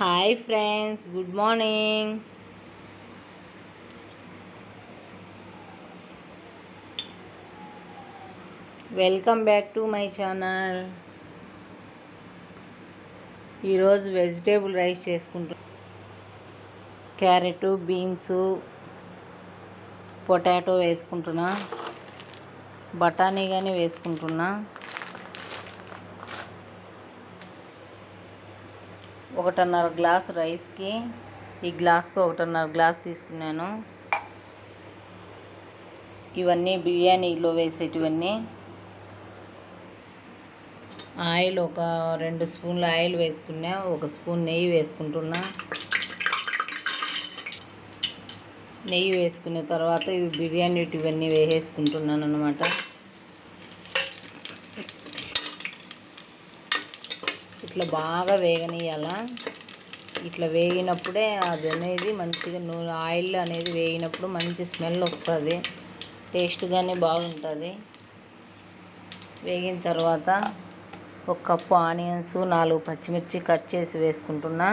Hi friends good morning welcome back to my channel ఈరోజు vegetable rice చేసుకుంటా carrot beans potato వేసుకుంటున్నా. బఠానీ కానీ వేసుకుంటున్నా. ఒకటిన్నర గ్లాస్ రైస్కి ఈ గ్లాస్తో ఒకటిన్నర గ్లాస్ తీసుకున్నాను. ఇవన్నీ బిర్యానీలో వేసేటివన్నీ. ఆయిల్ ఒక రెండు స్పూన్ల ఆయిల్ వేసుకున్నా ఒక స్పూన్ నెయ్యి వేసుకుంటున్నా. నెయ్యి వేసుకున్న తర్వాత ఇవి బిర్యానీ ఇవన్నీ వేసేసుకుంటున్నాను అనమాట ఇట్లా బాగా వేగనీయాల ఇట్లా వేగినప్పుడే అది అనేది మంచిగా నూనె ఆయిల్ అనేది వేగినప్పుడు మంచి స్మెల్ వస్తుంది. టేస్ట్గానే బాగుంటుంది. వేగిన తర్వాత ఒక కప్పు ఆనియన్స్ నాలుగు పచ్చిమిర్చి కట్ చేసి వేసుకుంటున్నా.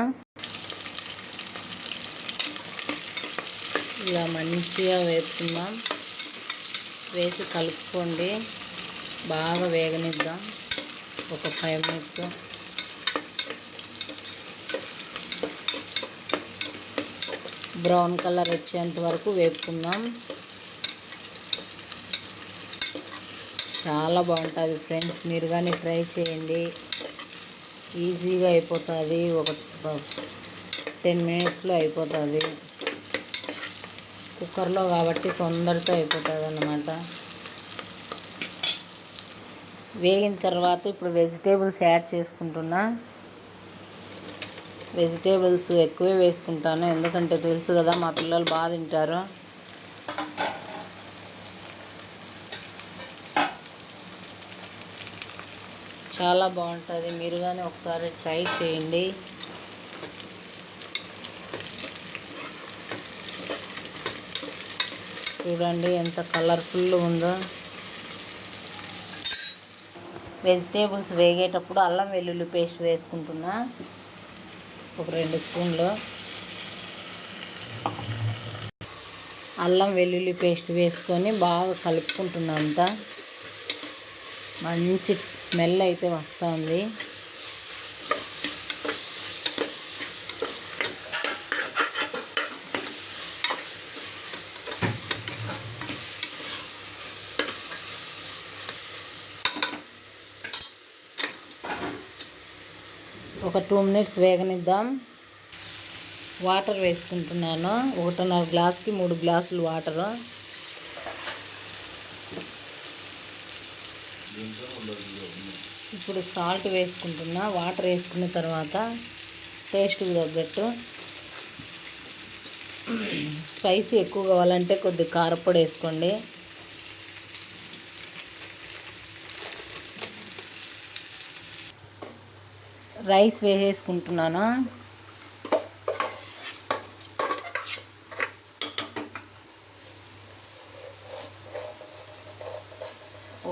ఇలా మంచిగా వేసుకుందాం వేసి కలుపుకోండి. బాగా వేగనిద్దాం. ఒక ఫైవ్ మినిట్స్. బ్రౌన్ కలర్ వచ్చేంత వరకు వేపుకుందాం. చాలా బాగుంటుంది ఫ్రెండ్స్. మీరు కానీ ఫ్రై చేయండి. ఈజీగా అయిపోతుంది. ఒక టెన్ మినిట్స్లో అయిపోతుంది. కుక్కర్లో కాబట్టి తొందరతో అయిపోతుంది అన్నమాట. వేగిన తర్వాత ఇప్పుడు వెజిటేబుల్స్ యాడ్ చేసుకుంటున్నా. వెజిటేబుల్స్ ఎక్కువే వేసుకుంటాను. ఎందుకంటే తెలుసు కదా మా పిల్లలు బాగా తింటారు. చాలా బాగుంటుంది. మీరు కానీ ఒకసారి ట్రై చేయండి. చూడండి ఎంత కలర్ఫుల్ ఉందో. వెజిటేబుల్స్ వేగేటప్పుడు అల్లం వెల్లుల్లి పేస్ట్ వేసుకుంటున్నా. ఒక రెండు స్పూన్లు. అల్లం వెల్లుల్లి పేస్ట్ వేసుకొని బాగా కలుపుకుంటున్నా అంతా. మంచి స్మెల్ అయితే వస్తుంది. ఒక టూ మినిట్స్ వేగనిద్దాం. వాటర్ వేసుకుంటున్నాను. ఒకటిన్నర గ్లాస్కి మూడు గ్లాసులు వాటరు. ఇప్పుడు సాల్ట్ వేసుకుంటున్నా. వాటర్ వేసుకున్న తర్వాత టేస్ట్కి తగ్గట్టు స్పైసీ ఎక్కువ కావాలంటే కొద్దిగా కారపొడి వేసుకోండి. రైస్ వేసేసుకుంటున్నాను?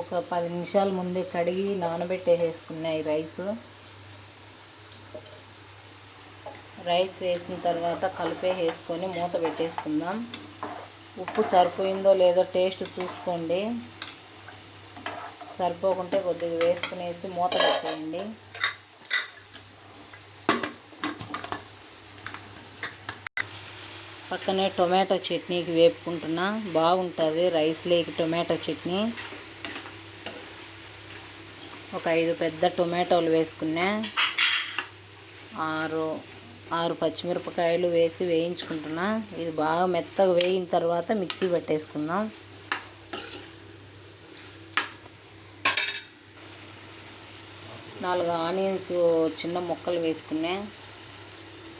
ఒక పది నిమిషాల ముందే కడిగి నానబెట్టేసేసుకున్నాయి రైస్. రైస్ వేసిన తర్వాత కలిపేసేసుకొని మూత పెట్టేసుకుందాం. ఉప్పు సరిపోయిందో లేదో టేస్ట్ చూసుకోండి. సరిపోకుంటే కొద్దిగా వేసుకునేసి మూత పెట్టేయండి. పక్కనే టొమాటో చట్నీకి వేపుకుంటున్నా. బాగుంటుంది రైస్ లేకి టొమాటో చట్నీ. ఒక ఐదు పెద్ద టొమాటోలు వేసుకున్నా. ఆరు ఆరు పచ్చిమిరపకాయలు వేసి వేయించుకుంటున్నా. ఇది బాగా మెత్తగా వేయిన తర్వాత మిక్సీ పెట్టేసుకుందాం. నాలుగు ఆనియన్స్ చిన్న ముక్కలు వేసుకున్నా.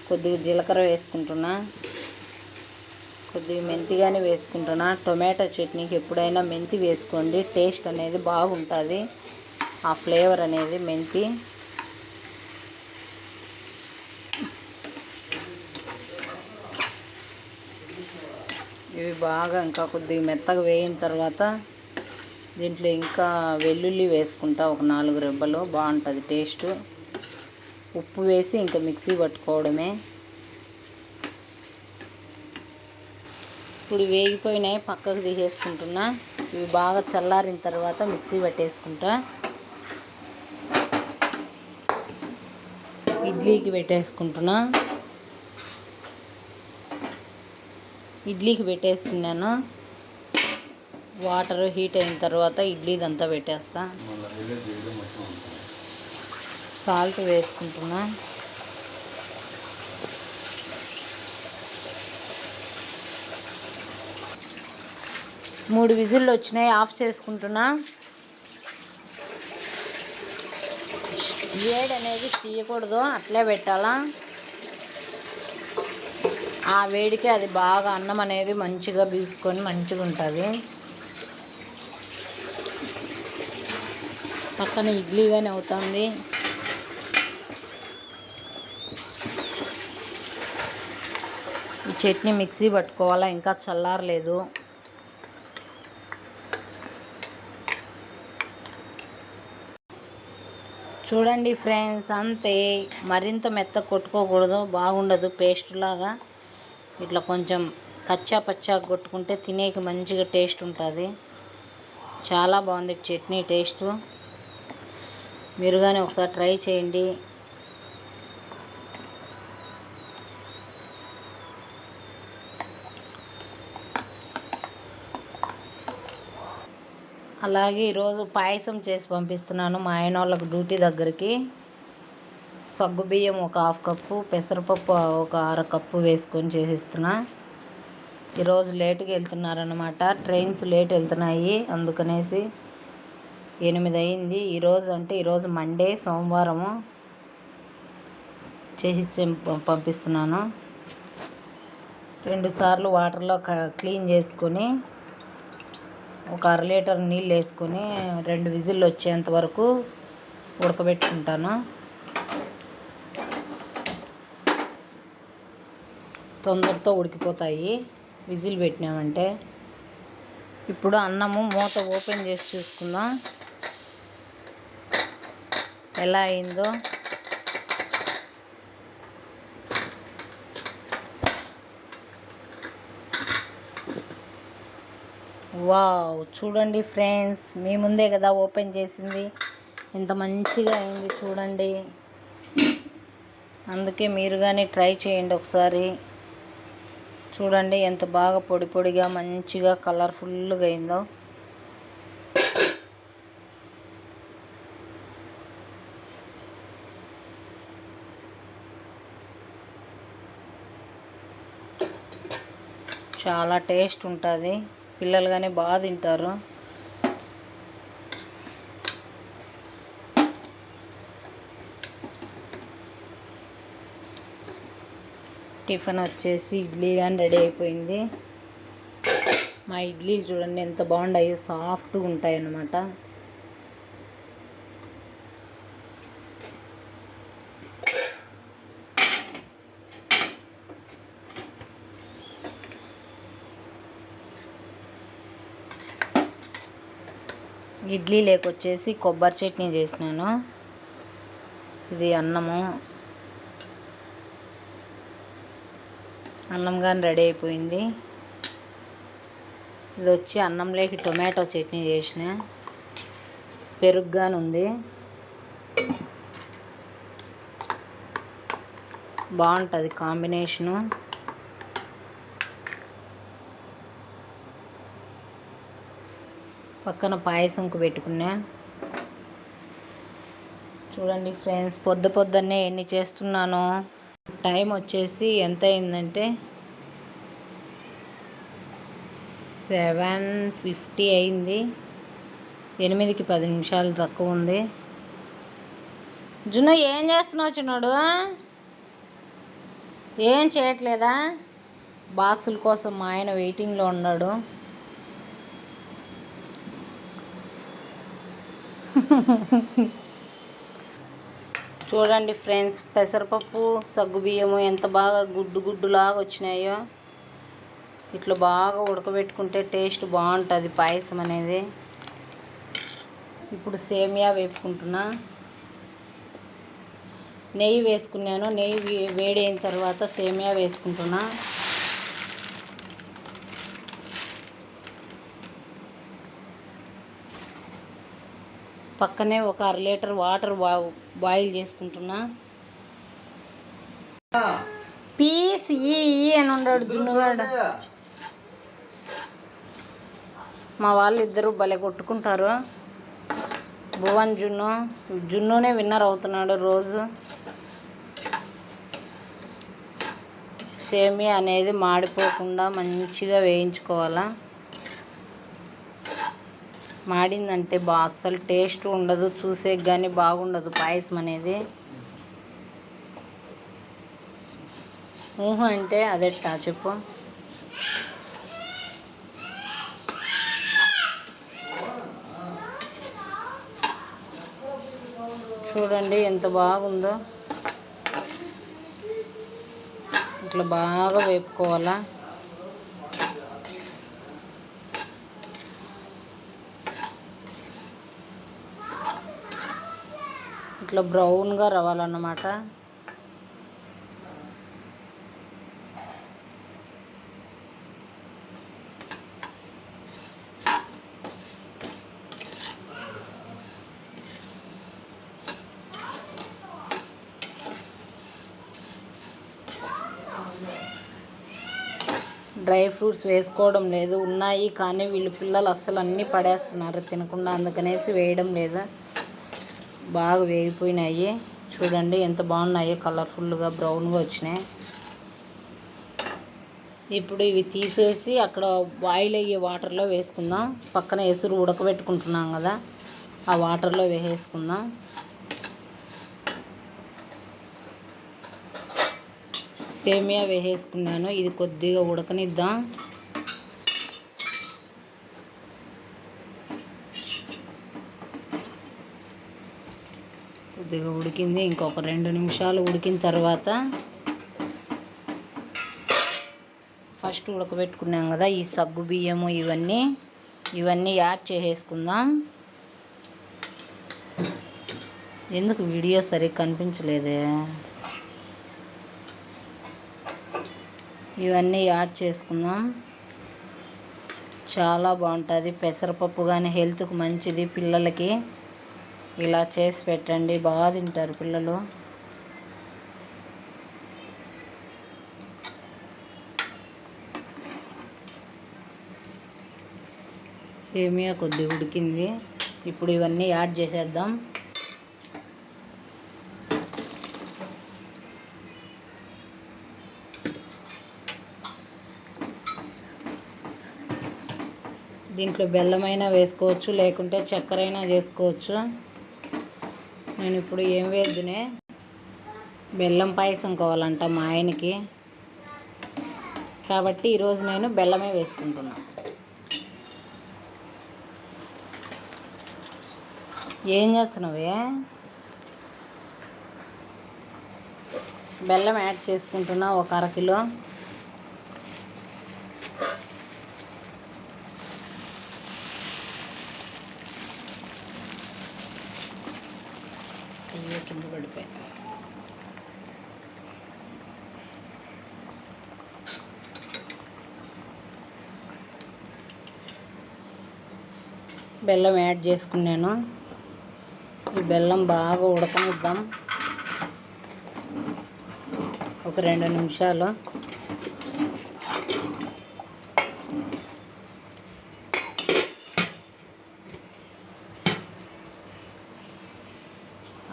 కొద్దిగా జీలకర్ర వేసుకుంటున్నా. కొద్దిగా మెంతిగానే వేసుకుంటున్నా. టొమాటో చట్నీకి ఎప్పుడైనా మెంతి వేసుకోండి. టేస్ట్ అనేది బాగుంటుంది. ఆ ఫ్లేవర్ అనేది మెంతి. ఇవి బాగా ఇంకా కొద్దిగా మెత్తగా వేయిన తర్వాత దీంట్లో ఇంకా వెల్లుల్లి వేసుకుంటా. ఒక నాలుగు రెబ్బలు. బాగుంటుంది టేస్ట్. ఉప్పు వేసి ఇంకా మిక్సీ పట్టుకోవడమే. ఇప్పుడు వేగిపోయినాయి పక్కకు తీసేసుకుంటున్నా. ఇవి బాగా చల్లారిన తర్వాత మిక్సీ పట్టేసుకుంటా. ఇడ్లీకి పెట్టేసుకుంటున్నా. ఇడ్లీకి పెట్టేసుకున్నాను. వాటర్ హీట్ అయిన తర్వాత ఇడ్లీదంతా పెట్టేస్తా. సాల్ట్ వేసుకుంటున్నా. మూడు విజిల్లు వచ్చినాయి ఆఫ్ చేసుకుంటున్నా. వేడి అనేది తీయకూడదు అట్లే పెట్టాలా. ఆ వేడికి అది బాగా అన్నం అనేది మంచిగా బీసుకొని మంచిగా ఉంటుంది. పక్కన ఇడ్లీగానే అవుతుంది. ఈ చట్నీ మిక్సీ పట్టుకోవాలా ఇంకా చల్లారలేదు. చూడండి ఫ్రెండ్స్ అంతే. మరింత మెత్త కొట్టుకోకూడదు బాగుండదు పేస్ట్ లాగా. ఇట్లా కొంచెం కచ్చా పచ్చా కొట్టుకుంటే తినేకి మంచిగా టేస్ట్ ఉంటుంది. చాలా బాగుంది చట్నీ టేస్ట్. మీరు కానీ ఒకసారి ట్రై చేయండి. అలాగే ఈరోజు పాయసం చేసి పంపిస్తున్నాను మా ఆయన వాళ్ళకు డ్యూటీ దగ్గరికి. సగ్గుబియ్యం ఒక హాఫ్ కప్పు పెసరపప్పు ఒక అర కప్పు వేసుకొని చేసిస్తున్నా. ఈరోజు లేటుగా వెళ్తున్నారనమాట ట్రైన్స్ లేట్ వెళ్తున్నాయి అందుకనేసి ఎనిమిది అయింది. ఈరోజు అంటే ఈరోజు మండే సోమవారము చేసి పంపిస్తున్నాను. రెండుసార్లు వాటర్లో క్లీన్ చేసుకొని ఒక అర లీటర్ నీళ్ళు వేసుకొని రెండు విజిల్లు వచ్చేంత వరకు ఉడకబెట్టుకుంటాను. తొందరతో ఉడికిపోతాయి. విజిల్ పెట్టినామంటే ఇప్పుడు అన్నము మూత ఓపెన్ చేసి చూసుకుందాం. ఎలా అయిందో వావ్ చూడండి ఫ్రెండ్స్ మీ ముందే కదా ఓపెన్ చేసింది. ఇంత మంచిగా అయింది చూడండి. అందుకే మీరు కానీ ట్రై చేయండి ఒకసారి. చూడండి ఎంత బాగా పొడి పొడిగా మంచిగా కలర్ఫుల్గా అయిందో. చాలా టేస్ట్ ఉంటుంది. పిల్లలు కానీ బాగా తింటారు. టిఫిన్ వచ్చేసి ఇడ్లీ కానీ రెడీ అయిపోయింది. మా ఇడ్లీలు చూడండి ఎంత బాగుంటాయో సాఫ్ట్గా ఉంటాయి అన్నమాట ఇడ్లీ లేకొచ్చేసి కొబ్బరి చట్నీ చేసినాను. ఇది అన్నము. అన్నం కానీ రెడీ అయిపోయింది. ఇది వచ్చి అన్నంలోకి టొమాటో చట్నీ చేసిన. పెరుగు కానీ ఉంది. బాగుంటుంది కాంబినేషను. పక్కన పాయసంకు పెట్టుకున్నా. చూడండి ఫ్రెండ్స్ పొద్దు పొద్దున్నే ఎన్ని చేస్తున్నానో. టైం వచ్చేసి ఎంత అయిందంటే సెవెన్ ఫిఫ్టీ అయింది. ఎనిమిదికి పది నిమిషాలు తక్కువ ఉంది. జున్ను ఏం చేస్తున్నావు చిన్నోడు? ఏం చేయట్లేదా? బాక్సుల కోసం మా ఆయన వెయిటింగ్లో ఉన్నాడు. చూడండి ఫ్రెండ్స్ పెసరపప్పు సగ్గుబియ్యము ఎంత బాగా గుడ్డు గుడ్డులాగా వచ్చినాయో. ఇట్లా బాగా ఉడకబెట్టుకుంటే టేస్ట్ బాగుంటుంది పాయసం అనేది. ఇప్పుడు సేమియా వేపుకుంటున్నా. నెయ్యి వేసుకున్నాను నెయ్యి వే- వేడైన తర్వాత సేమియా వేసుకుంటున్నా. పక్కనే ఒక అర లీటర్ వాటర్ బాయిల్ చేసుకుంటున్నా. పీస్ ఈ ఈ అని ఉన్నాడు జున్నుగాడు. మా వాళ్ళు ఇద్దరు భలే కొట్టుకుంటారు. భువన్ జున్ను జున్నునే విన్నర్ అవుతున్నాడు రోజు. సేమియా అనేది మాడిపోకుండా మంచిగా వేయించుకోవాలా? మాడిందంటే బా అస్సలు టేస్ట్ ఉండదు చూసే కానీ బాగుండదు పాయసం అనేది. ఊహ అంటే అదెట్టా చెప్పు. చూడండి ఎంత బాగుందో. ఇట్లా బాగా వేపుకోవాలా? ఇట్లా బ్రౌన్గా రావాలన్నమాట డ్రై ఫ్రూట్స్ వేసుకోవడం లేదు. ఉన్నాయి కానీ వీళ్ళు పిల్లలు అస్సలు అన్నీ పడేస్తున్నారు. తినకుండా అందుకనేసి వేయడం లేదు. బాగా వేగిపోయినాయి. చూడండి ఎంత బాగున్నాయో కలర్ఫుల్గా బ్రౌన్గా వచ్చినాయి. ఇప్పుడు ఇవి తీసేసి అక్కడ బాయిల్ అయ్యే వాటర్లో వేసుకుందాం. పక్కన ఎసురు ఉడకబెట్టుకుంటున్నాం కదా ఆ వాటర్లో వేసేసుకుందాం. సేమియా వేసేసుకున్నాను. ఇది కొద్దిగా ఉడకనిద్దాం. కొద్దిగా ఉడికింది. ఇంకొక రెండు నిమిషాలు ఉడికిన తర్వాత ఫస్ట్ ఉడకబెట్టుకున్నాం కదా ఈ సగ్గు బియ్యము ఇవన్నీ. ఇవన్నీ యాడ్ చేసేసుకుందాం. ఎందుకు వీడియో సరిగ్గా కనిపించలేదే? ఇవన్నీ యాడ్ చేసుకుందాం. చాలా బాగుంటుంది. పెసరపప్పు కానీ హెల్త్కి మంచిది పిల్లలకి. ఇలా చేసి పెట్టండి. బాగా తింటారు పిల్లలు. సేమియా కొద్దిగా ఉడికింది. ఇప్పుడు ఇవన్నీ యాడ్ చేసేద్దాం. దీంట్లో బెల్లమైనా వేసుకోవచ్చు లేకుంటే చక్కెరైనా అయినా చేసుకోవచ్చు. నేను ఇప్పుడు ఏం వేద్దునే? బెల్లం పాయసం కావాలంట మా ఆయనకి. కాబట్టి ఈరోజు నేను బెల్లమే వేసుకుంటున్నా. ఏం చేస్తున్నావే? బెల్లం యాడ్ చేసుకుంటున్నా ఒక అరకిలో అయ్యో కింద పడిపోయి బెల్లం యాడ్ చేసుకున్నాను. ఈ బెల్లం బాగా ఉడకనిద్దాం. ఒక రెండు నిమిషాలు.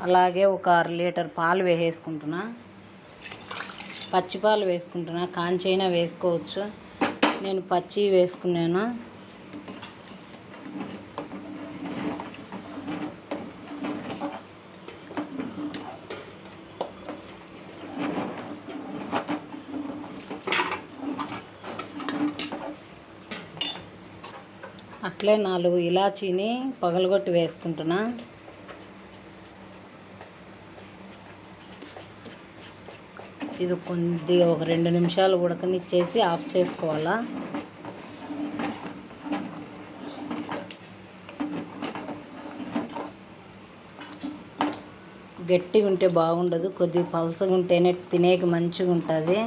అలాగే ఒక అర లీటర్ పాలు వేసేసుకుంటున్నా. పచ్చి పాలు వేసుకుంటున్నా. కాంచైనా వేసుకోవచ్చు. నేను పచ్చి వేసుకున్నాను. అట్లే నాలుగు ఇలాచీని పగలగొట్టి వేసుకుంటున్నా. ఇది కొద్దిగా ఒక రెండు నిమిషాలు ఉడకనిచ్చేసి ఆఫ్ చేసుకోవాలా? గట్టిగా ఉంటే బాగుండదు కొద్దిగా పలసగా ఉంటేనే తినేకి మంచిగా ఉంటుంది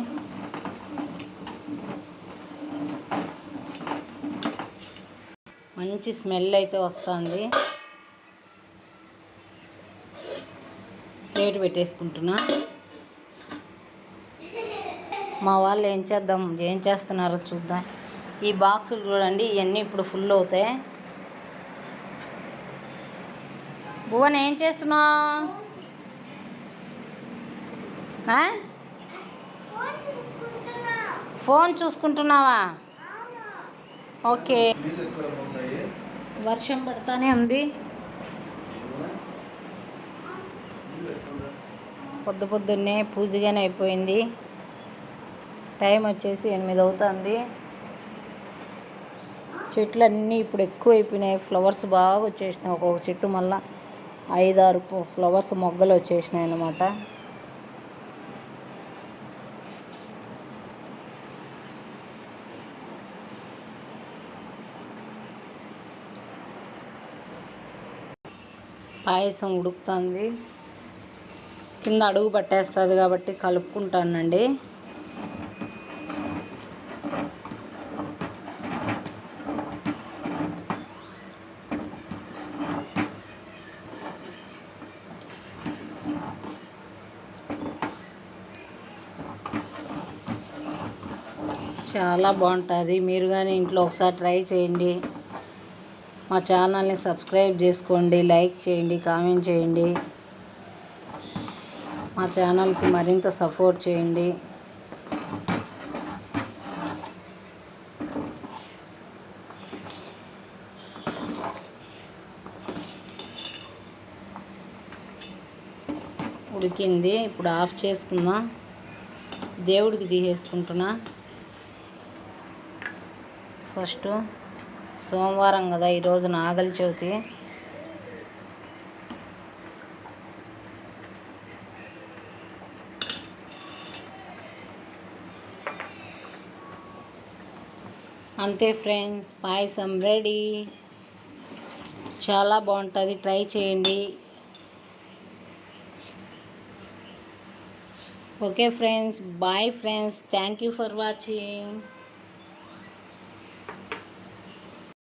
మంచి స్మెల్ అయితే వస్తుంది. ప్లేట్ పెట్టేసుకుంటున్నా. మా వాళ్ళు ఏం చేద్దాం ఏం చేస్తున్నారో చూద్దాం. ఈ బాక్సులు చూడండి ఇవన్నీ ఇప్పుడు ఫుల్ అవుతాయి. భువన్ ఏం చేస్తున్నావు? ఫోన్ చూసుకుంటున్నావా? ఓకే. వర్షం పడతానే ఉంది. పొద్దు పొద్దున్నే పూజగానే అయిపోయింది. టైం వచ్చేసి ఎనిమిది అవుతుంది. చెట్లు అన్నీ ఇప్పుడు ఎక్కువ అయిపోయినాయి. ఫ్లవర్స్ బాగా వచ్చేసినాయి. ఒక్కొక్క చెట్టు మళ్ళీ ఐదారు ఫ్లవర్స్ మొగ్గలు వచ్చేసినాయి అన్నమాట. పాయసం ఉడుకుతుంది. కింద అడుగు పట్టేస్తుంది కాబట్టి కలుపుకుంటానండి. చాలా బాగుంటుంది. మీరు కానీ ఇంట్లో ఒకసారి ట్రై చేయండి. మా ఛానల్ని సబ్స్క్రైబ్ చేసుకోండి లైక్ చేయండి కామెంట్ చేయండి. మా ఛానల్కి మరింత సపోర్ట్ చేయండి. ఉడికింది ఇప్పుడు ఆఫ్ చేసుకుందాం. దేవుడికి తీసేసుకుంటున్నా. ఫస్ట్ సోమవారం కదా ఈరోజు నాగలి చవితి. అంతే ఫ్రెండ్స్ పాయసం రెడీ. చాలా బాగుంటుంది ట్రై చేయండి. Okay friends bye friends thank you for watching.